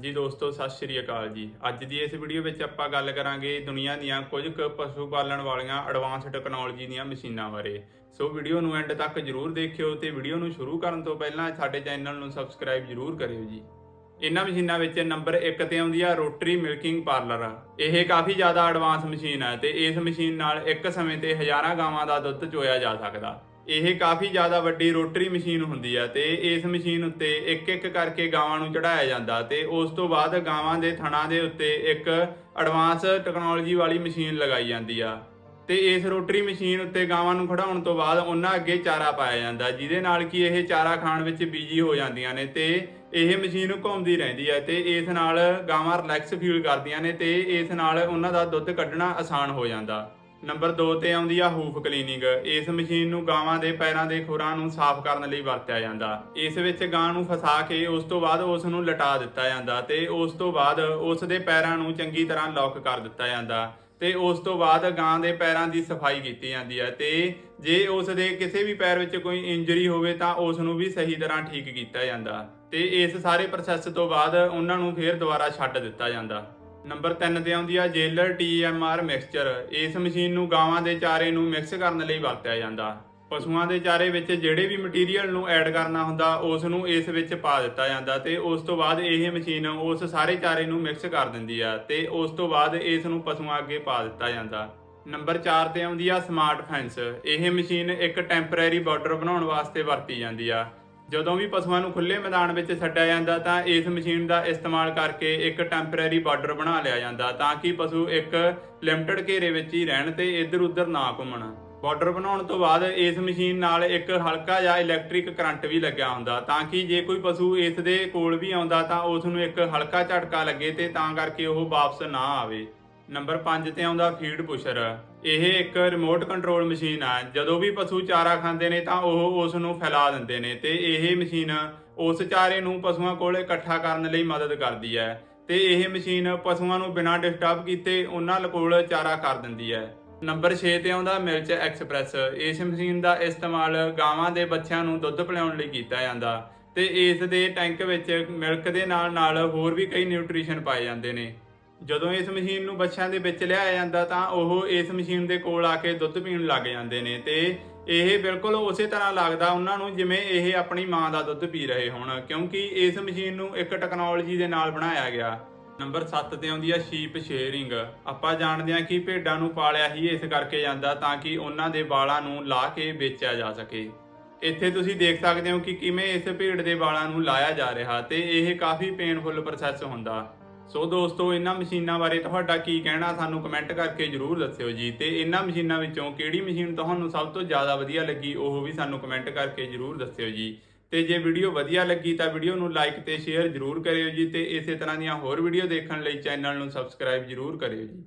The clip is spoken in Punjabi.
ਹਾਂਜੀ ਦੋਸਤੋ, ਸਤਿ ਸ਼੍ਰੀ ਅਕਾਲ ਜੀ। ਅੱਜ ਦੀ ਇਸ ਵੀਡੀਓ ਵਿੱਚ ਆਪਾਂ ਗੱਲ ਕਰਾਂਗੇ ਦੁਨੀਆ ਦੀਆਂ ਕੁਝ ਕੁ ਪਸ਼ੂ ਪਾਲਣ ਵਾਲੀਆਂ ਐਡਵਾਂਸ ਟੈਕਨੋਲੋਜੀ ਦੀਆਂ ਮਸ਼ੀਨਾਂ ਬਾਰੇ। ਸੋ ਵੀਡੀਓ ਨੂੰ ਐਂਡ ਤੱਕ ਜਰੂਰ ਦੇਖਿਓ ਤੇ ਵੀਡੀਓ ਨੂੰ ਸ਼ੁਰੂ ਕਰਨ ਤੋਂ ਪਹਿਲਾਂ ਸਾਡੇ ਚੈਨਲ ਨੂੰ ਸਬਸਕ੍ਰਾਈਬ ਜਰੂਰ ਕਰਿਓ ਜੀ। ਇਹਨਾਂ ਮਸ਼ੀਨਾਂ ਵਿੱਚ ਨੰਬਰ 1 ਤੇ ਆਉਂਦੀ ਆ ਰੋਟਰੀ ਮਿਲਕਿੰਗ ਪਾਰਲਰ। ਇਹ ਕਾਫੀ ਜ਼ਿਆਦਾ ਐਡਵਾਂਸ ਮਸ਼ੀਨ ਹੈ ਤੇ ਇਸ ਮਸ਼ੀਨ ਨਾਲ ਇੱਕ ਸਮੇਂ ਤੇ ਹਜ਼ਾਰਾਂ ਗਾਵਾਂ ਦਾ ਦੁੱਧ ਚੋਇਆ ਜਾ ਸਕਦਾ। ਇਹ ਕਾਫੀ ਜ਼ਿਆਦਾ ਵੱਡੀ ਰੋਟਰੀ ਮਸ਼ੀਨ ਹੁੰਦੀ ਆ ਤੇ ਇਸ ਮਸ਼ੀਨ ਉੱਤੇ ਇੱਕ ਇੱਕ ਕਰਕੇ ਗਾਵਾਂ ਨੂੰ ਚੜਾਇਆ ਜਾਂਦਾ ਤੇ ਉਸ ਤੋਂ ਬਾਅਦ ਗਾਵਾਂ ਦੇ ਥਣਾਂ ਦੇ ਉੱਤੇ ਇੱਕ ਐਡਵਾਂਸ ਟੈਕਨੋਲੋਜੀ ਵਾਲੀ ਮਸ਼ੀਨ ਲਗਾਈ ਜਾਂਦੀ ਆ। ਤੇ ਇਸ ਰੋਟਰੀ ਮਸ਼ੀਨ ਉੱਤੇ ਗਾਵਾਂ ਨੂੰ ਖੜਾਉਣ ਤੋਂ ਬਾਅਦ ਉਹਨਾਂ ਅੱਗੇ ਚਾਰਾ ਪਾਇਆ ਜਾਂਦਾ, ਜਿਹਦੇ ਨਾਲ ਕਿ ਇਹ ਚਾਰਾ ਖਾਣ ਵਿੱਚ ਬੀਜੀ ਹੋ ਜਾਂਦੀਆਂ ਨੇ ਤੇ ਇਹ ਮਸ਼ੀਨ ਘੁੰਮਦੀ ਰਹਿੰਦੀ ਹੈ ਤੇ ਇਸ ਨਾਲ ਗਾਵਾਂ ਰਿਲੈਕਸ ਫੀਲ ਕਰਦੀਆਂ ਨੇ ਤੇ ਇਸ ਨਾਲ ਉਹਨਾਂ ਦਾ ਦੁੱਧ ਕੱਢਣਾ ਆਸਾਨ ਹੋ ਜਾਂਦਾ। ਨੰਬਰ 2 ਤੇ ਆਉਂਦੀ ਆ ਹੂਫ ਕਲੀਨਿੰਗ। ਇਸ ਮਸ਼ੀਨ ਨੂੰ ਗਾਵਾਂ ਦੇ ਪੈਰਾਂ ਦੇ ਖੁਰਾਂ ਨੂੰ ਸਾਫ਼ ਕਰਨ ਲਈ ਵਰਤਿਆ ਜਾਂਦਾ। ਇਸ ਵਿੱਚ ਗਾਂ ਨੂੰ ਫਸਾ ਕੇ ਉਸ ਤੋਂ ਬਾਅਦ ਉਸ ਨੂੰ ਲਟਾ ਦਿੱਤਾ ਜਾਂਦਾ ਤੇ ਉਸ ਤੋਂ ਬਾਅਦ ਉਸ ਦੇ ਪੈਰਾਂ ਨੂੰ ਚੰਗੀ ਤਰ੍ਹਾਂ ਲੌਕ ਕਰ ਦਿੱਤਾ ਜਾਂਦਾ ਤੇ ਉਸ ਤੋਂ ਬਾਅਦ ਗਾਂ ਦੇ ਪੈਰਾਂ ਦੀ ਸਫ਼ਾਈ ਕੀਤੀ ਜਾਂਦੀ ਹੈ ਤੇ ਜੇ ਉਸ ਦੇ ਕਿਸੇ ਵੀ ਪੈਰ ਵਿੱਚ ਕੋਈ ਇੰਜਰੀ ਹੋਵੇ ਤਾਂ ਉਸ ਨੂੰ ਵੀ ਸਹੀ ਤਰ੍ਹਾਂ ਠੀਕ ਕੀਤਾ ਜਾਂਦਾ ਤੇ ਇਸ ਸਾਰੇ ਪ੍ਰੋਸੈਸ ਤੋਂ ਬਾਅਦ ਉਹਨਾਂ ਨੂੰ ਫੇਰ ਦੁਬਾਰਾ ਛੱਡ ਦਿੱਤਾ ਜਾਂਦਾ। ਨੰਬਰ 3 ਤੇ ਆਉਂਦੀ ਆ ਜੇਲਰ TMR ਮਿਕਸਚਰ ਇਸ ਮਸ਼ੀਨ ਨੂੰ ਗਾਵਾਂ ਦੇ ਚਾਰੇ ਨੂੰ ਮਿਕਸ ਕਰਨ ਲਈ ਵਰਤਿਆ ਜਾਂਦਾ। ਪਸ਼ੂਆਂ ਦੇ ਚਾਰੇ ਵਿੱਚ ਜਿਹੜੇ ਵੀ ਮਟੀਰੀਅਲ ਨੂੰ ਐਡ ਕਰਨਾ ਹੁੰਦਾ, ਉਸ ਨੂੰ ਇਸ ਵਿੱਚ ਪਾ ਦਿੱਤਾ ਜਾਂਦਾ ਤੇ ਉਸ ਤੋਂ ਬਾਅਦ ਇਹ ਮਸ਼ੀਨ ਉਸ ਸਾਰੇ ਚਾਰੇ ਨੂੰ ਮਿਕਸ ਕਰ ਦਿੰਦੀ ਆ ਤੇ ਉਸ ਤੋਂ ਬਾਅਦ ਇਸ ਨੂੰ ਪਸ਼ੂਆਂ ਅੱਗੇ ਪਾ ਦਿੱਤਾ ਜਾਂਦਾ। ਨੰਬਰ 4 ਤੇ ਆਉਂਦੀ ਆ ਸਮਾਰਟ ਫੈਂਸ ਇਹ ਮਸ਼ੀਨ ਇੱਕ ਟੈਂਪਰੇਰੀ ਬਾਰਡਰ ਬਣਾਉਣ ਵਾਸਤੇ ਵਰਤੀ ਜਾਂਦੀ ਆ। ਜਦੋਂ ਵੀ ਪਸ਼ੂਆਂ ਨੂੰ ਖੁੱਲੇ ਮੈਦਾਨ ਵਿੱਚ ਛੱਡਿਆ ਜਾਂਦਾ ਤਾਂ ਇਸ ਮਸ਼ੀਨ ਦਾ ਇਸਤੇਮਾਲ ਕਰਕੇ ਇੱਕ ਟੈਂਪਰੇਰੀ ਬਾਰਡਰ ਬਣਾ ਲਿਆ ਜਾਂਦਾ ਤਾਂ ਕਿ ਪਸ਼ੂ ਇੱਕ ਲਿਮਟਿਡ ਘੇਰੇ ਵਿੱਚ ਹੀ ਰਹਿਣ ਤੇ ਇੱਧਰ ਉੱਧਰ ਨਾ ਘੁੰਮਣ। ਬਾਰਡਰ ਬਣਾਉਣ ਤੋਂ ਬਾਅਦ ਇਸ ਮਸ਼ੀਨ ਨਾਲ ਇੱਕ ਹਲਕਾ ਜਾਂ ਇਲੈਕਟ੍ਰਿਕ ਕਰੰਟ ਵੀ ਲੱਗਿਆ ਹੁੰਦਾ ਤਾਂ ਕਿ ਜੇ ਕੋਈ ਪਸ਼ੂ ਇਸ ਦੇ ਕੋਲ ਵੀ ਆਉਂਦਾ ਤਾਂ ਉਸ ਨੂੰ ਇੱਕ ਹਲਕਾ ਝਟਕਾ ਲੱਗੇ ਤੇ ਤਾਂ ਕਰਕੇ ਉਹ ਵਾਪਸ ਨਾ ਆਵੇ। ਨੰਬਰ 5 ਤੇ ਆਉਂਦਾ ਫੀਡ ਪੁਸ਼ਰ। ਇਹ ਇੱਕ ਰਿਮੋਟ ਕੰਟਰੋਲ ਮਸ਼ੀਨ ਆ। ਜਦੋਂ ਵੀ ਪਸ਼ੂ ਚਾਰਾ ਖਾਂਦੇ ਨੇ ਤਾਂ ਉਹ ਉਸ ਨੂੰ ਫੈਲਾ ਦਿੰਦੇ ਨੇ ਤੇ ਇਹ ਮਸ਼ੀਨ ਉਸ ਚਾਰੇ ਨੂੰ ਪਸ਼ੂਆਂ ਕੋਲ ਇਕੱਠਾ ਕਰਨ ਲਈ ਮਦਦ ਕਰਦੀ ਹੈ। ਤੇ ਇਹ ਮਸ਼ੀਨ ਪਸ਼ੂਆਂ ਨੂੰ ਬਿਨਾਂ ਡਿਸਟਰਬ ਕੀਤੇ ਉਹਨਾਂ ਕੋਲ ਚਾਰਾ ਕਰ ਦਿੰਦੀ ਹੈ। ਨੰਬਰ 6 ਤੇ ਆਉਂਦਾ ਮਿਲਚ ਐਕਸਪ੍ਰੈਸ। ਇਸ ਮਸ਼ੀਨ ਦਾ ਇਸਤੇਮਾਲ ਗਾਵਾਂ ਦੇ ਬੱਚਿਆਂ ਨੂੰ ਦੁੱਧ ਪਿਲਾਉਣ ਲਈ ਕੀਤਾ ਜਾਂਦਾ। ਤੇ ਇਸ ਦੇ ਟੈਂਕ ਵਿੱਚ ਮਿਲਕ ਦੇ ਨਾਲ ਨਾਲ ਹੋਰ ਵੀ ਕਈ ਨਿਊਟ੍ਰੀਸ਼ਨ ਪਾਏ ਜਾਂਦੇ ਨੇ। ਜਦੋਂ ਇਸ ਮਸ਼ੀਨ ਨੂੰ ਬੱਚਿਆਂ ਦੇ ਵਿੱਚ ਲਿਆਇਆ ਜਾਂਦਾ ਤਾਂ ਉਹ ਇਸ ਮਸ਼ੀਨ ਦੇ ਕੋਲ ਆ ਕੇ ਦੁੱਧ ਪੀਣ ਲੱਗ ਜਾਂਦੇ ਨੇ ਤੇ ਇਹ ਬਿਲਕੁਲ ਉਸੇ ਤਰ੍ਹਾਂ ਲੱਗਦਾ ਉਹਨਾਂ ਨੂੰ ਜਿਵੇਂ ਇਹ ਆਪਣੀ ਮਾਂ ਦਾ ਦੁੱਧ ਪੀ ਰਹੇ ਹੋਣ, ਕਿਉਂਕਿ ਇਸ ਮਸ਼ੀਨ ਨੂੰ ਇੱਕ ਟੈਕਨੋਲੋਜੀ ਦੇ ਨਾਲ ਬਣਾਇਆ ਗਿਆ। ਨੰਬਰ 7 ਤੇ ਆਉਂਦੀ ਹੈ ਸ਼ੀਪ ਸ਼ੇਅਰਿੰਗ ਆਪਾਂ ਜਾਣਦੇ ਹਾਂ ਕਿ ਭੇਡਾਂ ਨੂੰ ਪਾਲਿਆ ਹੀ ਇਸ ਕਰਕੇ ਜਾਂਦਾ ਤਾਂ ਕਿ ਉਹਨਾਂ ਦੇ ਵਾਲਾਂ ਨੂੰ ਲਾ ਕੇ ਵੇਚਿਆ ਜਾ ਸਕੇ। ਇੱਥੇ ਤੁਸੀਂ ਦੇਖ ਸਕਦੇ ਹੋ ਕਿ ਕਿਵੇਂ ਇਸ ਭੇਡ ਦੇ ਵਾਲਾਂ ਨੂੰ ਲਾਇਆ ਜਾ ਰਿਹਾ ਤੇ ਇਹ ਕਾਫੀ ਪੇਨਫੁਲ ਪ੍ਰੋਸੈਸ ਹੁੰਦਾ। ਸੋ ਦੋਸਤੋ, ਇਹਨਾਂ ਮਸ਼ੀਨਾਂ ਬਾਰੇ ਤੁਹਾਡਾ ਕੀ ਕਹਿਣਾ? ਸਾਨੂੰ ਕਮੈਂਟ ਕਰਕੇ ਜਰੂਰ ਦੱਸਿਓ ਜੀ। ਤੇ ਇਹਨਾਂ ਮਸ਼ੀਨਾਂ ਵਿੱਚੋਂ ਕਿਹੜੀ ਮਸ਼ੀਨ ਤੁਹਾਨੂੰ ਸਭ ਤੋਂ ਜ਼ਿਆਦਾ ਵਧੀਆ ਲੱਗੀ, ਉਹ ਵੀ ਸਾਨੂੰ ਕਮੈਂਟ ਕਰਕੇ ਜਰੂਰ ਦੱਸਿਓ ਜੀ। ਤੇ ਜੇ ਵੀਡੀਓ ਵਧੀਆ ਲੱਗੀ ਤਾਂ ਵੀਡੀਓ ਨੂੰ ਲਾਈਕ ਤੇ ਸ਼ੇਅਰ ਜਰੂਰ ਕਰਿਓ ਜੀ। ਤੇ ਇਸੇ ਤਰ੍ਹਾਂ ਦੀਆਂ ਹੋਰ ਵੀਡੀਓ ਦੇਖਣ ਲਈ ਚੈਨਲ ਨੂੰ ਸਬਸਕ੍ਰਾਈਬ ਜਰੂਰ ਕਰਿਓ ਜੀ।